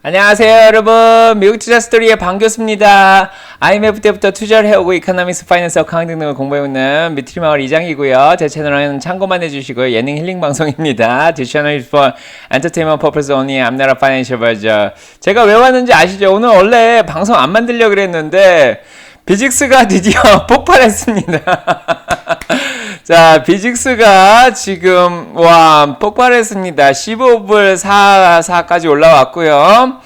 안녕하세요 여러분. 미국 투자 스토리의 반교수입니다. IMF 때부터 투자를 해오고 이코노미스 파이낸스 어카운팅 등을 공부해 오는 미트리마을 이장이고요. 제 채널은 참고만 해주시고요. 예능 힐링 방송입니다. channel is for entertainment purpose only. I'm not a financial advisor. 제가 왜 왔는지 아시죠? 오늘 원래 방송 안 만들려고 그랬는데 비직스가 드디어 폭발했습니다 자, 비직스가 지금, 와, 폭발했습니다. 15불 4, 4까지 올라왔고요.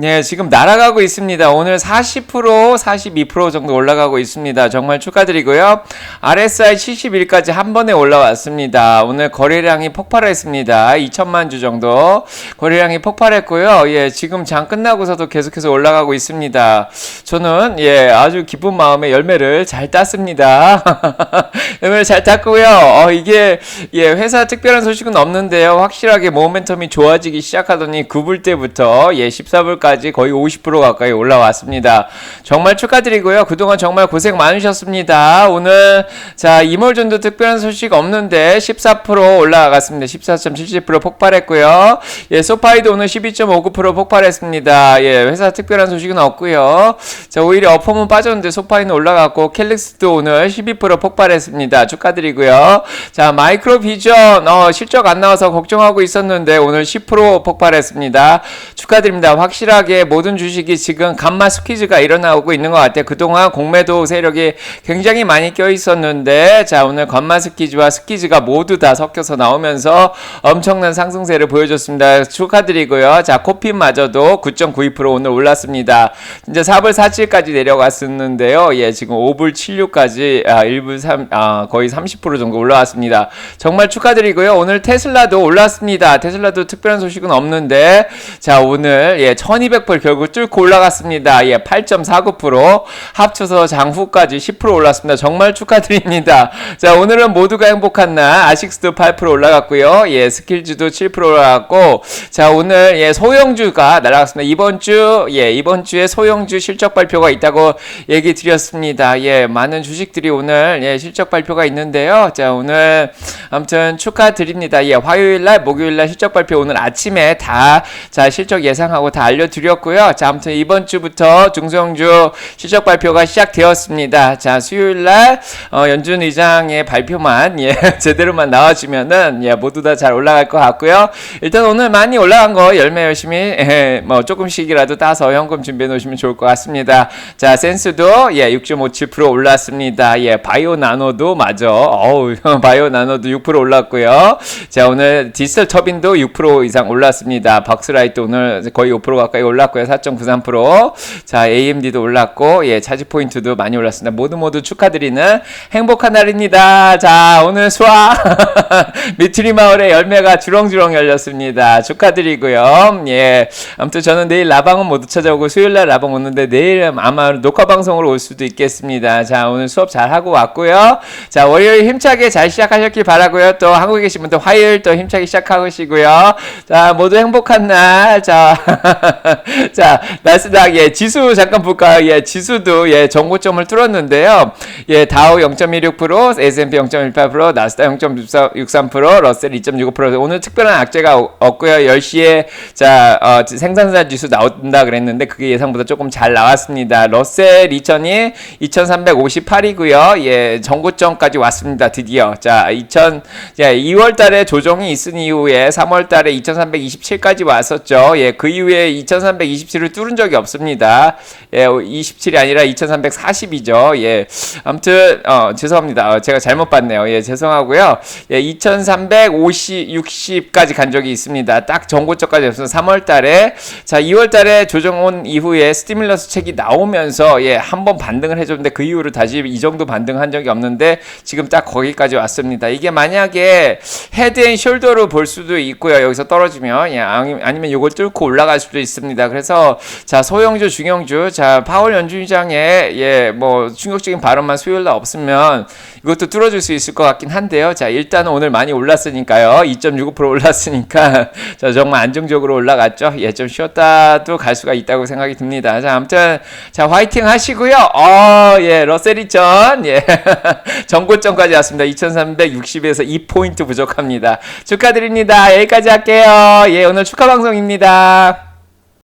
네, 지금 날아가고 있습니다. 오늘 40%, 42% 정도 올라가고 있습니다. 정말 축하드리고요. RSI 71까지 한 번에 올라왔습니다. 오늘 거래량이 폭발했습니다. 2천만 주 정도 거래량이 폭발했고요. 예, 지금 장 끝나고서도 계속해서 올라가고 있습니다. 저는 예, 아주 기쁜 마음에 열매를 잘 땄습니다. 열매를 잘 땄고요. 어, 이게 예, 회사 특별한 소식은 없는데요. 확실하게 모멘텀이 좋아지기 시작하더니 9불 때부터 예, 14불까지 거의 50% 가까이 올라왔습니다. 정말 축하드리고요. 그동안 정말 고생 많으셨습니다. 오늘 자, 이몰전도 특별한 소식 없는데 14% 올라갔습니다. 14.77% 폭발했고요. 예, 소파이도 오늘 12.59% 폭발했습니다. 예, 회사 특별한 소식은 없고요. 자, 오히려 어퍼문 빠졌는데 소파이는 올라갔고 캘릭스도 오늘 12% 폭발했습니다. 축하드리고요. 자, 마이크로 비전 어, 실적 안 나와서 걱정하고 있었는데 오늘 10% 폭발했습니다. 축하드립니다. 확실 하게 모든 주식이 지금 감마 스퀴즈가 일어나고 있는 것 같아요. 그동안 공매도 세력이 굉장히 많이 껴 있었는데 자, 오늘 감마 스퀴즈와 스퀴즈가 모두 다 섞여서 나오면서 엄청난 상승세를 보여줬습니다. 축하드리고요. 자, 코핀마저도 9.92% 오늘 올랐습니다. 이제 4불 47까지 내려갔었는데요. 예, 지금 5불 76까지 아, 1불 3 아, 거의 30% 정도 올라왔습니다. 정말 축하드리고요. 오늘 테슬라도 올랐습니다. 테슬라도 특별한 소식은 없는데 자, 오늘 예, 1200불 결국 뚫고 올라갔습니다. 예, 8.49% 합쳐서 장후까지 10% 올랐습니다. 정말 축하드립니다. 자, 오늘은 모두가 행복한 날 아식스도 8% 올라갔고요. 예, 스킬즈도 7% 올라갔고 자, 오늘 예, 소형주가 날아갔습니다. 이번 주 예, 이번 주에 소형주 실적 발표가 있다고 얘기 드렸습니다. 예, 많은 주식들이 오늘 예, 실적 발표가 있는데요. 자, 오늘 아무튼 축하드립니다. 예, 화요일 날, 목요일 날 실적 발표 오늘 아침에 다 자, 실적 예상하고 다 알려 드렸고요. 자, 아무튼 이번 주부터 중소형주 실적 발표가 시작되었습니다. 자, 수요일 날 어, 연준 의장의 발표만 예, 제대로만 나와주면은 예, 모두 다 잘 올라갈 것 같고요. 일단 오늘 많이 올라간 거 열매 열심히 예, 뭐 조금씩이라도 따서 현금 준비해 놓으시면 좋을 것 같습니다. 자, 센스도 예, 6.57% 올랐습니다. 예, 바이오 나노도 맞아. 어우, 바이오 나노도 6% 올랐고요. 자, 오늘 디지털 터빈도 6% 이상 올랐습니다. 박스라이트 오늘 거의 5% 가까이 올랐고요. 4.93%. 자, AMD도 올랐고, 예, 차지 포인트도 많이 올랐습니다. 모두 모두 축하드리는 행복한 날입니다. 자, 오늘 수아 미트리 마을의 열매가 주렁주렁 열렸습니다. 축하드리고요. 예, 아무튼 저는 내일 라방은 모두 찾아오고 수요일 날 라방 오는데 내일 아마 녹화 방송으로 올 수도 있겠습니다. 자, 오늘 수업 잘 하고 왔고요. 자, 월요일 힘차게 잘 시작하셨길 바라고요. 또 한국에 계신 분들 화요일 또 힘차게 시작하시고요. 자, 모두 행복한 날. 자, 자, 나스닥 예, 지수 잠깐 볼까요? 예, 지수도 예, 정고점을 뚫었는데요. 예, 다우 0.16%, S&P 0.18%, 나스닥 0.63%, 러셀 2.65% 오늘 특별한 악재가 어- 없고요. 10시에 자, 어, 생산자 지수 나온다 그랬는데 그게 예상보다 조금 잘 나왔습니다. 러셀 2000이 2358이고요. 예, 정고점까지 왔습니다. 드디어. 자, 2000 예, 2월 달에 조정이 있은 이후에 3월 달에 2327까지 왔었죠. 예, 그 이후에 2327을 뚫은 적이 없습니다. 예, 27이 아니라 2340이죠. 예. 아무튼 어, 죄송합니다. 어, 제가 잘못 봤네요. 예, 죄송하고요. 예, 2350 60까지 간 적이 있습니다. 딱 정고점까지 없어서 3월 달에 자, 2월 달에 조정 온 이후에 스티뮬러스 책이 나오면서 예, 한번 반등을 해 줬는데 그 이후로 다시 이 정도 반등한 적이 없는데 지금 딱 거기까지 왔습니다. 이게 만약에 헤드 앤 숄더로 볼 수도 있고요. 여기서 떨어지면 예, 아니- 아니면 이걸 뚫고 올라갈 수도 있습니다. 그래서 자, 소형주, 중형주, 자, 파월 연준위장의 예, 뭐 충격적인 발언만 수요일 날 없으면 이것도 뚫어줄 수 있을 것 같긴 한데요. 자, 일단은 오늘 많이 올랐으니까요. 2.65% 올랐으니까 자, 정말 안정적으로 올라갔죠. 예, 좀 쉬었다도 갈 수가 있다고 생각이 듭니다. 자, 아무튼 자, 화이팅 하시고요. 어, 예, 러셀이 전 예. 정고점까지 왔습니다. 2360에서 2포인트 부족합니다. 축하드립니다. 여기까지 할게요. 예, 오늘 축하 방송입니다.